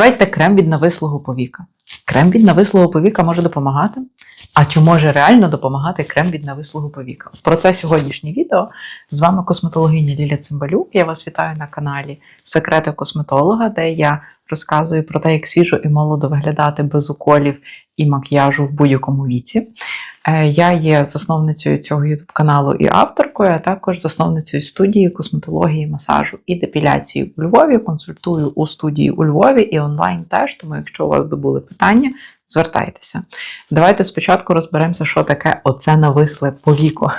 Порадьте крем від навислого повіка. Крем від навислого повіка може допомагати. А чи може реально допомагати крем від навислого повіка? Про це сьогоднішнє відео. З вами косметологиня Ліля Цимбалюк. Я вас вітаю на каналі Секрети косметолога, де я розказую про те, як свіжо і молодо виглядати без уколів і макіяжу в будь-якому віці. Е, Я є засновницею цього youtube каналу і авторкою, а також засновницею студії косметології, масажу і депіляції у Львові. Консультую у студії у Львові і онлайн теж. Тому, якщо у вас добули питання, звертайтеся. Давайте спочатку розберемося, що таке оце нависле повіко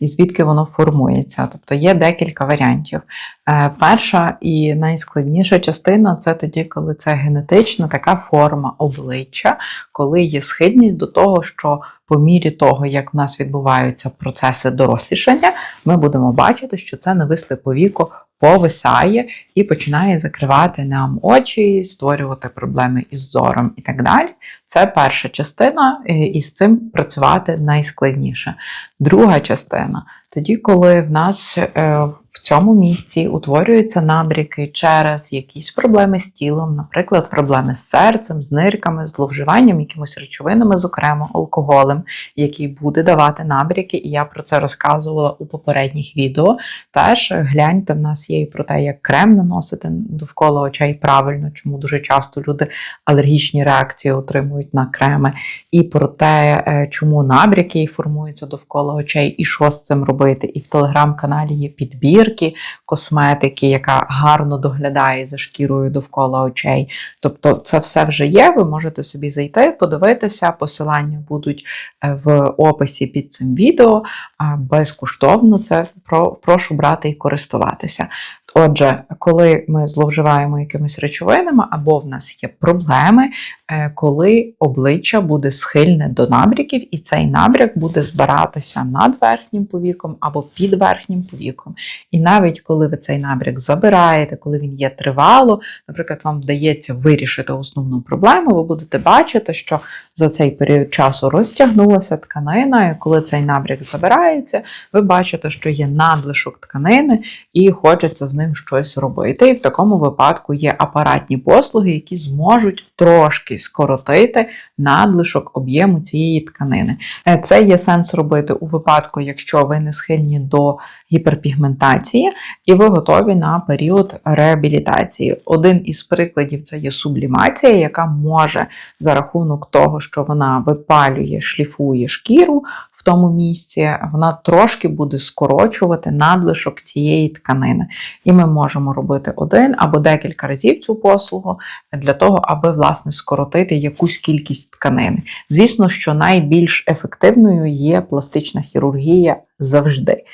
і звідки воно формується. Тобто є декілька варіантів. Е, Перша і найскладніша частина це тоді, коли це генетична така форма обличчя, коли є схильність до того, що по мірі того, як в нас відбуваються процеси дорослішання, ми будемо бачити, що це нависле повіко повисає і починає закривати нам очі, створювати проблеми із зором і так далі. Це перша частина, е, і з цим працювати найскладніше. Друга частина тоді, коли в нас е, в цьому місці утворюються набряки через якісь проблеми з тілом, наприклад, проблеми з серцем, з нирками, зловживанням якимось речовинами, зокрема алкоголем, який буде давати набряки, і я про це розказувала у попередніх відео. Теж гляньте, в нас є і про те, як крем наносити довкола очей правильно, чому дуже часто люди алергічні реакції отримують на креми, і про те, е, чому набряки формуються довкола очей, і що з цим робити. І в телеграм-каналі є підбірки косметики, яка гарно доглядає за шкірою довкола очей. Тобто, це все вже є. Ви можете собі зайти, подивитися. Посилання будуть е, в описі під цим відео. Безкоштовно це прошу брати і користуватися. Отже, коли ми зловживаємо якимись речовинами, або в нас є проблеми, е, коли обличчя буде схильне до набряків, і цей набряк буде збиратися над верхнім повіком або під верхнім повіком. І навіть коли ви цей набряк забираєте, коли він є тривало, наприклад, вам вдається вирішити основну проблему, ви будете бачити, що за цей період часу розтягнулася тканина, і коли цей набряк забирається, ви бачите, що є надлишок тканини, і хочеться з ним щось робити. І в такому випадку є апаратні послуги, які зможуть трошки скоротити надлишок об'єму цієї тканини. Е, Це є сенс робити у випадку, якщо ви не схильні до гіперпігментації, і ви готові на період реабілітації. Один із прикладів це є сублімація, яка може за рахунок того, що вона випалює, шліфує шкіру. В тому місці вона трошки буде скорочувати надлишок цієї тканини. І ми можемо робити один або декілька разів цю послугу для того, аби власне скоротити якусь кількість тканини. Звісно, що найбільш ефективною є пластична хірургія завжди.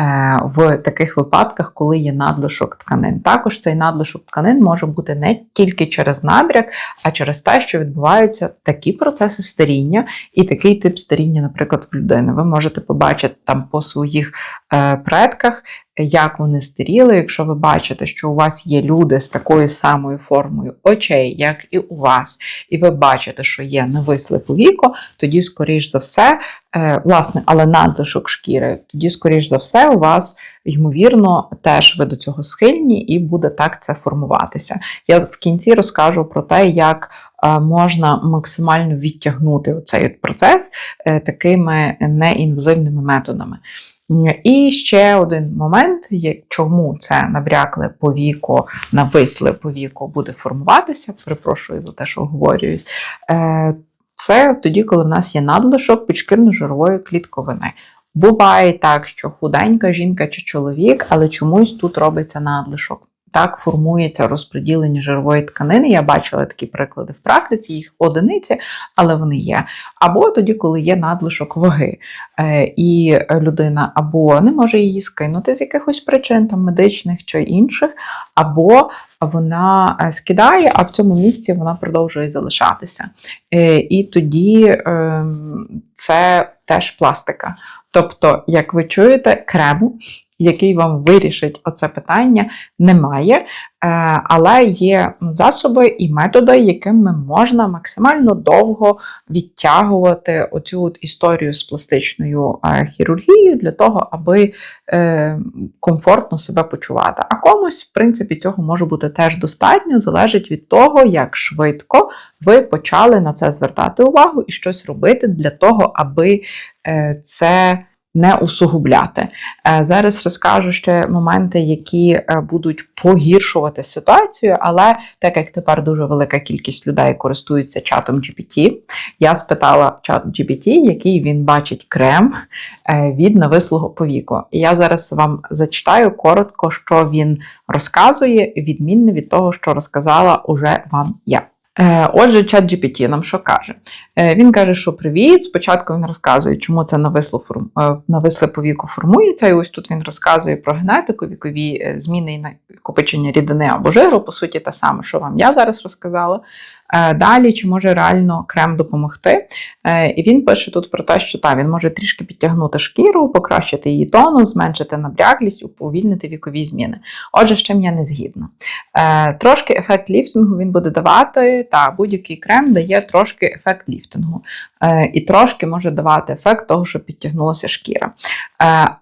Е, В таких випадках, коли є надлишок тканин. Також цей надлишок тканин може бути не тільки через набряк, а через те, що відбуваються такі процеси старіння і такий тип старіння, наприклад, в людини. Ви можете побачити там по своїх предках, як вони старіли. Якщо ви бачите, що у вас є люди з такою самою формою очей, як і у вас, і ви бачите, що є нависле повіко, тоді, скоріш за все, е, власне, але надлишок шкіри, тоді, скоріш за все, у вас, ймовірно, теж ви до цього схильні і буде так це формуватися. Я в кінці розкажу про те, як е, можна максимально відтягнути цей процес е, такими неінвазивними методами. І ще один момент, чому це набрякле повіко, нависле повіко буде формуватися. Перепрошую за те, що оговорююсь. Е, Це тоді, коли в нас є надлишок підшкірно-жирової клітковини. Буває так, що худенька жінка чи чоловік, але чомусь тут робиться надлишок. Так формується розподілення жирової тканини. Я бачила такі приклади в практиці, їх одиниці, але вони є. Або тоді, коли є надлишок ваги, е, і людина або не може її скинути з якихось причин, там медичних чи інших, або вона е, скидає, а в цьому місці вона продовжує залишатися. Е, І тоді ем, це теж пластика. Тобто, як ви чуєте, крему який вам вирішить оце питання, немає. Е, Але є засоби і методи, якими можна максимально довго відтягувати оцю от історію з пластичною е, хірургією для того, аби е, комфортно себе почувати. А комусь, в принципі, цього може бути теж достатньо, залежить від того, як швидко ви почали на це звертати увагу і щось робити для того, аби це не усугубляти. Е, Зараз розкажу ще моменти, які е, будуть погіршувати ситуацію, але так як тепер дуже велика кількість людей користуються чатом GPT, я спитала чат GPT, який він бачить крем е, від навислого повіку. І я зараз вам зачитаю коротко, що він розказує, відмінне від того, що розказала уже вам я. Е, Отже, чат GPT нам що каже? Е, Він каже, що привіт. Спочатку він розказує, чому це нависло е, нависле повіко формується. І ось тут він розказує про генетику, вікові зміни і накопичення рідини або жиру, по суті, те саме, що вам я зараз розказала. Е, Далі, чи може реально крем допомогти? Е, І він пише тут про те, що та, він може трішки підтягнути шкіру, покращити її тонус, зменшити набряклість, уповільнити вікові зміни. Отже, з чим я не згідна. Е, Трошки ефект ліфтингу він буде давати, та будь-який крем дає трошки ефект ліфтингу. І трошки може давати ефект того, що підтягнулася шкіра.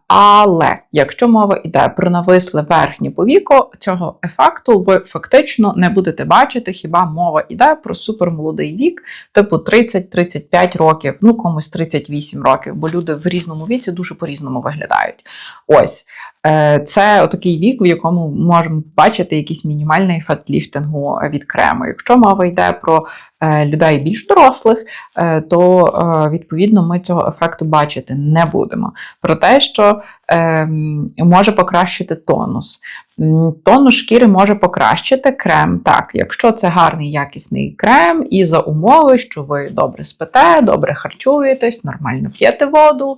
Але якщо мова йде про нависле верхнє повіко, цього ефекту ви фактично не будете бачити, хіба мова йде про супермолодий вік, типу 30-35 років, ну комусь 38 років, бо люди в різному віці дуже по-різному виглядають. Ось. Е, Це такий вік, в якому ми можемо бачити якийсь мінімальний ефект ліфтингу від крему. Якщо мова йде про е, людей більш дорослих, е, то відповідно ми цього ефекту бачити не будемо. Про те, що е, може покращити тонус. Тонус шкіри може покращити крем, так, якщо це гарний якісний крем, і за умови, що ви добре спите, добре харчуєтесь, нормально п'єте воду,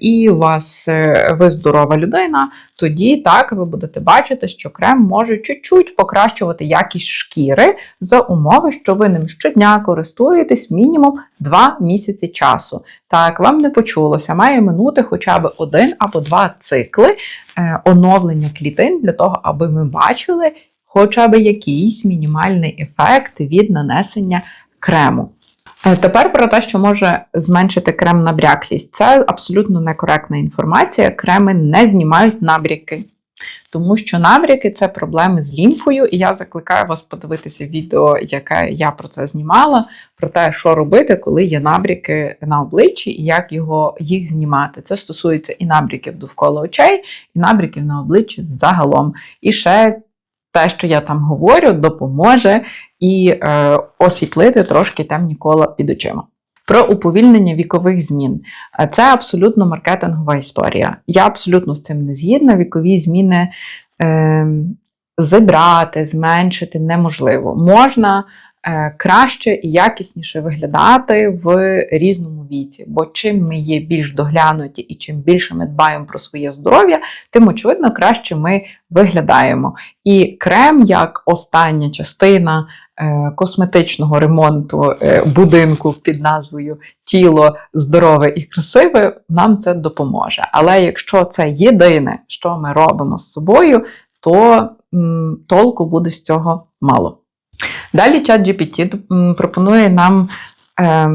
і у вас е, ви здорова людина, тоді так ви будете бачити, що крем може чуть-чуть покращувати якість шкіри за умови, що ви ним щодня користуєтесь мінімум 2 місяці часу. Так, вам не почулося, має минути хоча б один або два цикли е, оновлення клітин для того, аби ми бачили хоча б якийсь мінімальний ефект від нанесення крему. Е, Тепер про те, що може зменшити крем набряклість. Це абсолютно некоректна інформація. Креми не знімають набряки. Тому що набряки це проблеми з лімфою, і я закликаю вас подивитися відео, яке я про це знімала, про те, що робити, коли є набряки на обличчі і як його, їх знімати. Це стосується і набряків довкола очей, і набряків на обличчі загалом. І ще те, що я там говорю, допоможе і е, освітлити трошки темні кола під очима. Про уповільнення вікових змін. Е, Це абсолютно маркетингова історія. Я абсолютно з цим не згідна. Вікові зміни е, зібрати, зменшити неможливо. Можна краще і якісніше виглядати в різному віці, бо чим ми є більш доглянуті і чим більше ми дбаємо про своє здоров'я, тим, очевидно, краще ми виглядаємо. І крем, як остання частина е, косметичного ремонту е, будинку під назвою Тіло здорове і красиве, нам це допоможе. Але якщо це єдине, що ми робимо з собою, то м, толку буде з цього мало. Далі чат GPT пропонує нам е,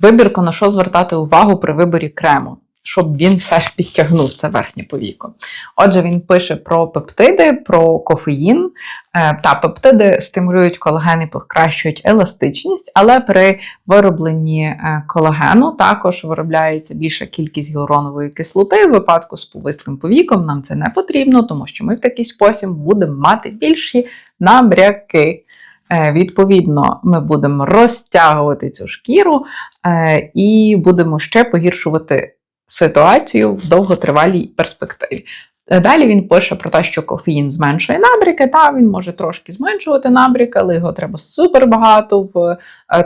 вибірку, на що звертати увагу при виборі крему, щоб він все ж підтягнув це верхнє повіко. Отже, він пише про пептиди, про кофеїн. Е, Та пептиди стимулюють колаген і покращують еластичність, але при виробленні е, колагену також виробляється більша кількість гіалуронової кислоти. В випадку з повислим повіком нам це не потрібно, тому що ми в такий спосіб будемо мати більші набряки. Е, Відповідно, ми будемо розтягувати цю шкіру е, і будемо ще погіршувати ситуацію в довготривалій перспективі. Е, Далі він пише про те, що кофеїн зменшує набряки. Та він може трошки зменшувати набряки, але його треба супер багато в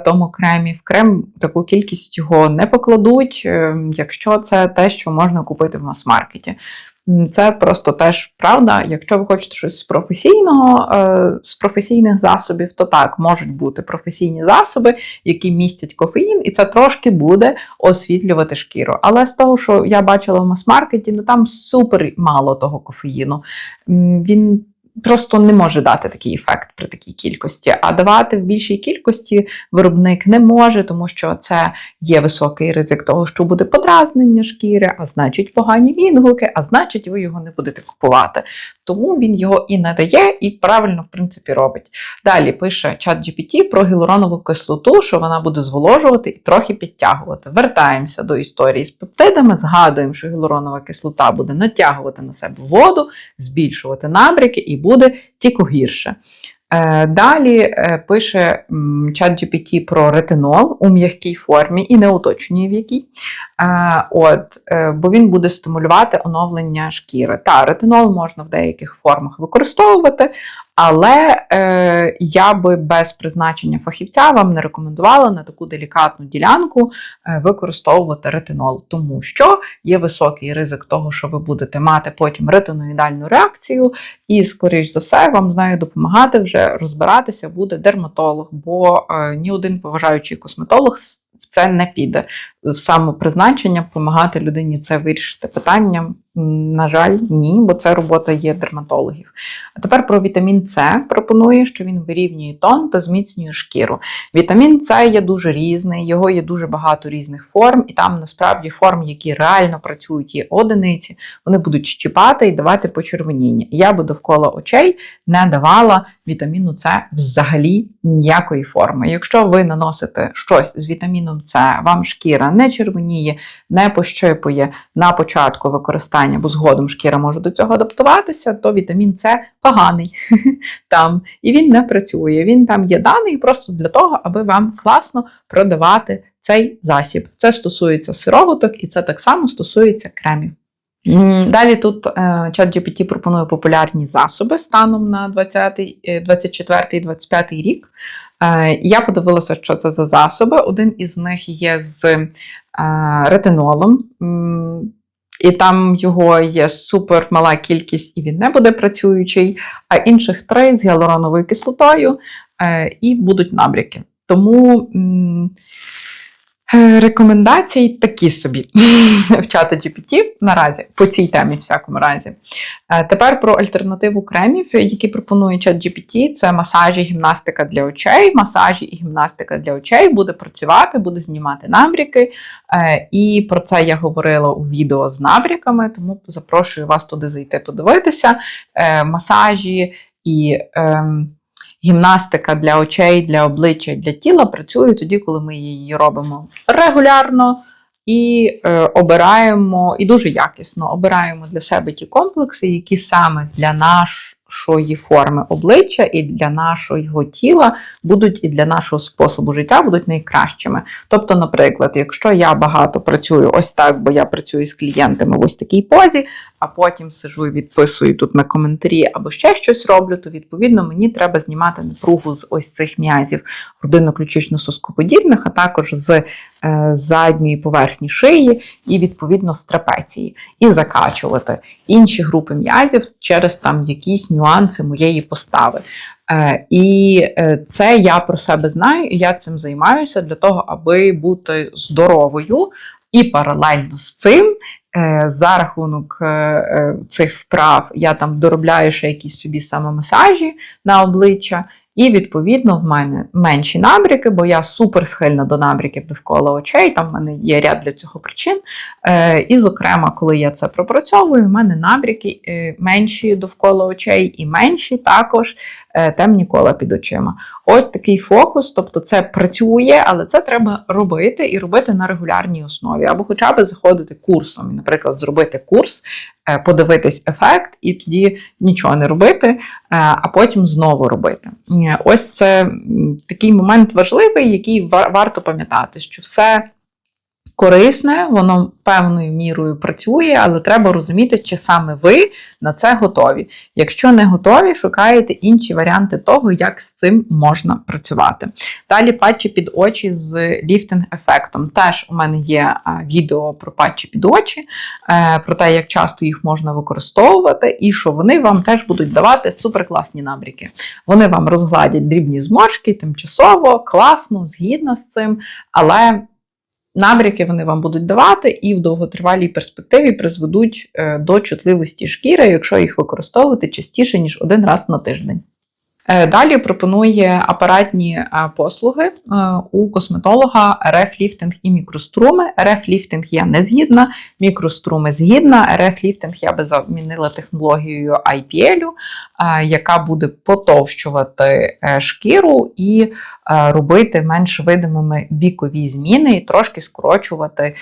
тому кремі. В крем таку кількість його не покладуть, е, якщо це те, що можна купити в мас-маркеті. Це просто теж правда. Якщо ви хочете щось з професійного, е, з професійних засобів, то так можуть бути професійні засоби, які містять кофеїн, і це трошки буде освітлювати шкіру. Але з того, що я бачила в мас-маркеті, ну там супер мало того кофеїну. Він просто не може дати такий ефект при такій кількості. А давати в більшій кількості виробник не може, тому що це є високий ризик того, що буде подразнення шкіри, а значить погані відгуки, а значить, ви його не будете купувати. Тому він його і надає, і правильно, в принципі, робить. Далі пише чат GPT про гілуронову кислоту, що вона буде зволожувати і трохи підтягувати. Вертаємося до історії з пептидами, згадуємо, що гілуронова кислота буде натягувати на себе воду, збільшувати набряки і буде тільки гірше. Е, Далі е, пише ChatGPT про ретинол у м'якій формі і не уточнює в якій. Е, От, бо він буде стимулювати оновлення шкіри. Та, ретинол можна в деяких формах використовувати, але е, я би без призначення фахівця вам не рекомендувала на таку делікатну ділянку е, використовувати ретинол, тому що є високий ризик того, що ви будете мати потім ретиноїдальну реакцію, і, скоріш за все, вам з нею допомагати вже розбиратися буде дерматолог, бо е, ні один поважаючий косметолог в це не піде. Самопризначення допомагати людині це вирішити питання. На жаль, ні, бо це робота є дерматологів. А тепер про вітамін С пропонує, що він вирівнює тон та зміцнює шкіру. Вітамін С є дуже різний, його є дуже багато різних форм, і там насправді форм, які реально працюють, є одиниці, вони будуть щіпати і давати почервоніння. Я би довкола очей не давала вітаміну С взагалі ніякої форми. Якщо ви наносите щось з вітаміном С, вам шкіра не червоніє, не пощипує на початку використання, бо згодом шкіра може до цього адаптуватися, то вітамін С поганий там, і він не працює. Він там є даний просто для того, аби вам класно продавати цей засіб. Це стосується сироваток, і це так само стосується кремів. Далі тут е, чат GPT пропонує популярні засоби станом на 20, е, 24 і 25 рік. Е, Я подивилася, що це за засоби. Один із них є з е, ретинолом. І там його є супер мала кількість, і він не буде працюючий, а інших три з гіалуроновою кислотою е, і будуть набряки. Тому рекомендації такі собі в чата GPT наразі по цій темі, всякому разі. Е, Тепер про альтернативу кремів, які пропонує чат GPT. Це масажі, гімнастика для очей. Масажі і гімнастика для очей буде працювати, буде знімати набряки. Е, І про це я говорила у відео з набряками, тому запрошую вас туди зайти подивитися. Е, Масажі і ем, гімнастика для очей, для обличчя, для тіла працює тоді, коли ми її робимо регулярно і е, обираємо, і дуже якісно обираємо для себе ті комплекси, які саме для нашої форми обличчя і для нашого тіла будуть і для нашого способу життя будуть найкращими. Тобто, наприклад, якщо я багато працюю ось так, бо я працюю з клієнтами в ось такій позі, а потім сижу і відписую тут на коментарі або ще щось роблю, то відповідно мені треба знімати напругу з ось цих м'язів грудинно-ключично-соскоподібних, а також з е, задньої поверхні шиї і відповідно з трапеції, і закачувати інші групи м'язів через там якісь нюанси моєї постави. Е, І е, це я про себе знаю, і я цим займаюся для того, аби бути здоровою. І паралельно з цим, за рахунок е, е, цих вправ, я там доробляю ще якісь собі самомасажі на обличчя. І, відповідно, в мене менші набряки, бо я супер схильна до набряків довкола очей, там в мене є ряд для цього причин. Е, і, зокрема, коли я це пропрацьовую, в мене набряки е, менші довкола очей і менші також е, темні кола під очима. Ось такий фокус, тобто це працює, але це треба робити і робити на регулярній основі, або хоча б заходити курсом, наприклад, зробити курс, подивитись ефект, і тоді нічого не робити, е, а потім знову робити. Е, Ось це такий момент важливий, який ва- варто пам'ятати, що все корисне, воно певною мірою працює, але треба розуміти, чи саме ви на це готові. Якщо не готові, шукаєте інші варіанти того, як з цим можна працювати. Далі патчі під очі з ліфтинг-ефектом. Теж у мене є відео про патчі під очі, е, про те, як часто їх можна використовувати, і що вони вам теж будуть давати суперкласні набріки. Вони вам розгладять дрібні зморшки тимчасово, класно, згідно з цим, але. Набряки вони вам будуть давати і в довготривалій перспективі призведуть е, до чутливості шкіри, якщо їх використовувати частіше, ніж один раз на тиждень. Е, Далі пропонує апаратні е, послуги е, у косметолога РФ ліфтинг і мікроструми. РФ ліфтинг я не згідна, мікроструми згідна. РФ ліфтинг я би замінила технологією IPL, яка буде потовщувати шкіру і робити менш видимими вікові зміни і трошки скорочувати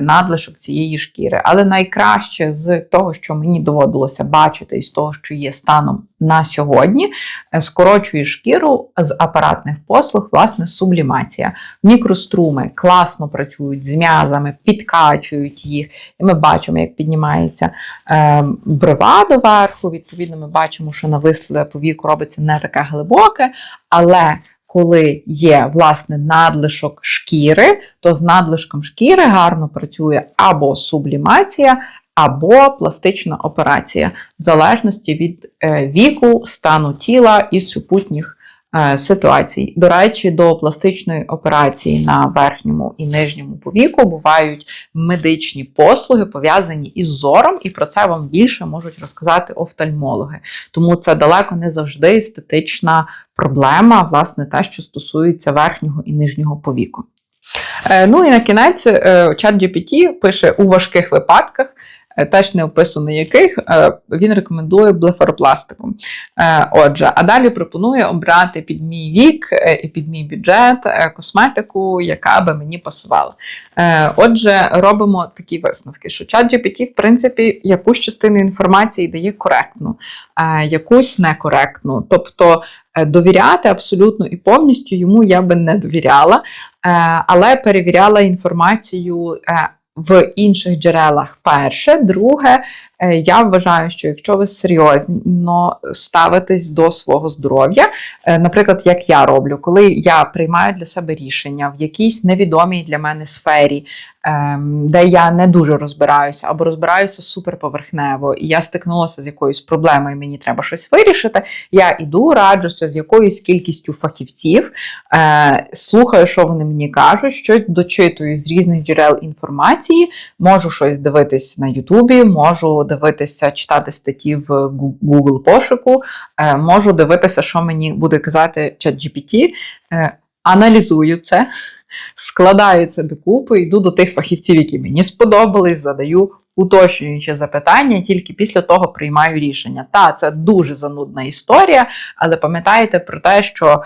надлишок цієї шкіри. Але найкраще з того, що мені доводилося бачити, і з того, що є станом на сьогодні, е, скорочує шкіру з апаратних послуг, власне, сублімація. Мікроструми класно працюють з м'язами, підкачують їх, і ми бачимо, як піднімається е, брова доверху. Відповідно, ми бачимо, що нависле повік робиться не таке глибоке, але коли є власне надлишок шкіри, то з надлишком шкіри гарно працює або сублімація, або пластична операція, в залежності від е, віку, стану тіла і супутніх е, ситуацій. До речі, до пластичної операції на верхньому і нижньому повіку бувають медичні послуги, пов'язані із зором, і про це вам більше можуть розказати офтальмологи. Тому це далеко не завжди естетична проблема, власне, те, що стосується верхнього і нижнього повіку. Е, Ну і на кінець чат GPT пише у важких випадках, теж не описано яких, е, він рекомендує блефаропластику. Е, Отже, а далі пропонує обрати під мій вік е, і під мій бюджет е, косметику, яка би мені пасувала. Е, Отже, робимо такі висновки, що чат GPT, в принципі, якусь частину інформації дає коректну, якусь некоректну. Тобто е, довіряти абсолютно і повністю йому я би не довіряла, е, але перевіряла інформацію. В інших джерелах перше, друге, е, я вважаю, що якщо ви серйозно ставитесь до свого здоров'я, е, наприклад, як я роблю, коли я приймаю для себе рішення в якійсь невідомій для мене сфері, де я не дуже розбираюся, або розбираюся суперповерхнево, і я стикнулася з якоюсь проблемою, і мені треба щось вирішити. Я іду, раджуся з якоюсь кількістю фахівців, е, слухаю, що вони мені кажуть, щось дочитую з різних джерел інформації, можу щось дивитись на Ютубі, можу дивитися, читати статті в Google пошуку, е, можу дивитися, що мені буде казати ChatGPT, е, аналізую це, складаю це докупи, йду до тих фахівців, які мені сподобались, задаю уточнюючі запитання, тільки після того приймаю рішення. Та, це дуже занудна історія, але пам'ятайте про те, що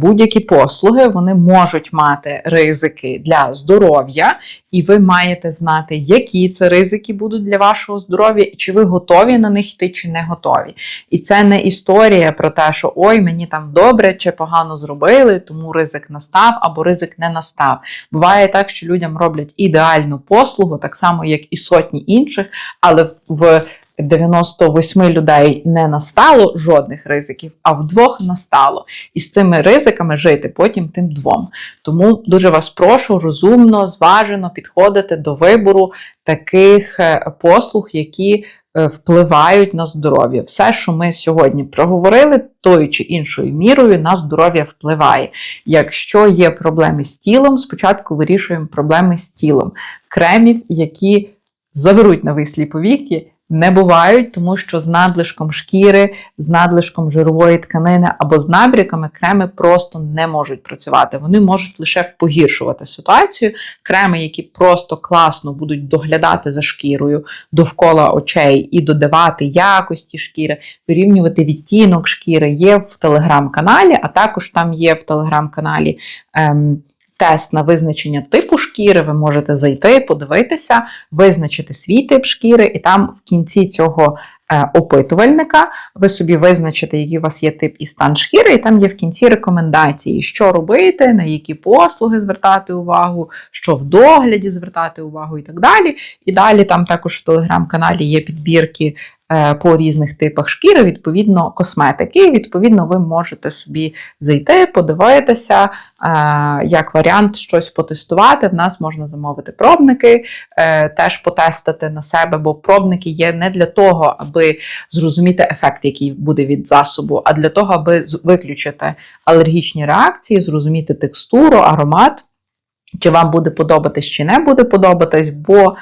будь-які послуги вони можуть мати ризики для здоров'я, і ви маєте знати, які це ризики будуть для вашого здоров'я, чи ви готові на них йти, чи не готові. І це не історія про те, що ой, мені там добре чи погано зробили, тому ризик настав або ризик не настав. Буває так, що людям роблять ідеальну послугу, так само, як і сотні інших, але в 98 людей не настало жодних ризиків, а в двох настало. І з цими ризиками жити потім тим двом. Тому дуже вас прошу розумно, зважено підходити до вибору таких е, послуг, які е, впливають на здоров'я. Все, що ми сьогодні проговорили, тою чи іншою мірою на здоров'я впливає. Якщо є проблеми з тілом, спочатку вирішуємо проблеми з тілом. Кремів, які заберуть навислі повіки, не бувають, тому що з надлишком шкіри, з надлишком жирової тканини або з набряками креми просто не можуть працювати. Вони можуть лише погіршувати ситуацію. Креми, які просто класно будуть доглядати за шкірою довкола очей і додавати якості шкіри, вирівнювати відтінок шкіри, є в телеграм-каналі, а також там є в телеграм-каналі. Ем, тест на визначення типу шкіри. Ви можете зайти, подивитися, визначити свій тип шкіри, і там в кінці цього е, опитувальника ви собі визначите, який у вас є тип і стан шкіри, і там є в кінці рекомендації, що робити, на які послуги звертати увагу, що в догляді звертати увагу і так далі. І далі там також в телеграм-каналі є підбірки по різних типах шкіри, відповідно, косметики. Відповідно, ви можете собі зайти, подивитися, е, як варіант щось потестувати. В нас можна замовити пробники, е, теж потестити на себе, бо пробники є не для того, аби зрозуміти ефект, який буде від засобу, а для того, аби виключити алергічні реакції, зрозуміти текстуру, аромат. Чи вам буде подобатись, чи не буде подобатись, бо е,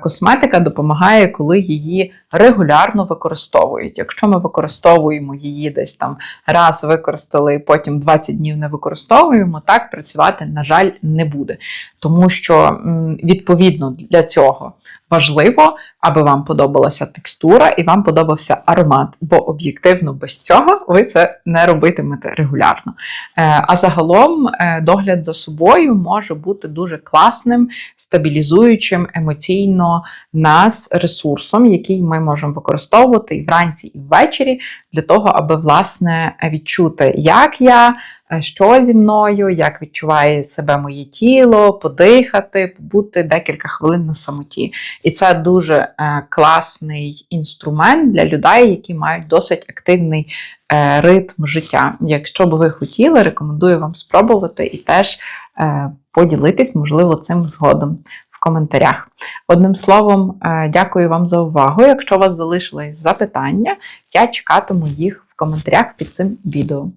косметика допомагає, коли її регулярно використовують. Якщо ми використовуємо її десь там раз використали, і потім 20 днів не використовуємо, так працювати, на жаль, не буде. Тому що відповідно для цього важливо, аби вам подобалася текстура і вам подобався аромат, бо об'єктивно без цього ви це не робитимете регулярно. Е, А загалом е, догляд за собою може бути дуже класним, стабілізуючим емоційно нас ресурсом, який ми можемо використовувати і вранці, і ввечері, для того, аби власне відчути, як я, е, що зі мною, як відчуває себе моє тіло, подихати, побути декілька хвилин на самоті. І це дуже класний інструмент для людей, які мають досить активний е, ритм життя. Якщо б ви хотіли, рекомендую вам спробувати і теж е, поділитись, можливо, цим згодом в коментарях. Одним словом, е, дякую вам за увагу. Якщо у вас залишились запитання, я чекатиму їх в коментарях під цим відео.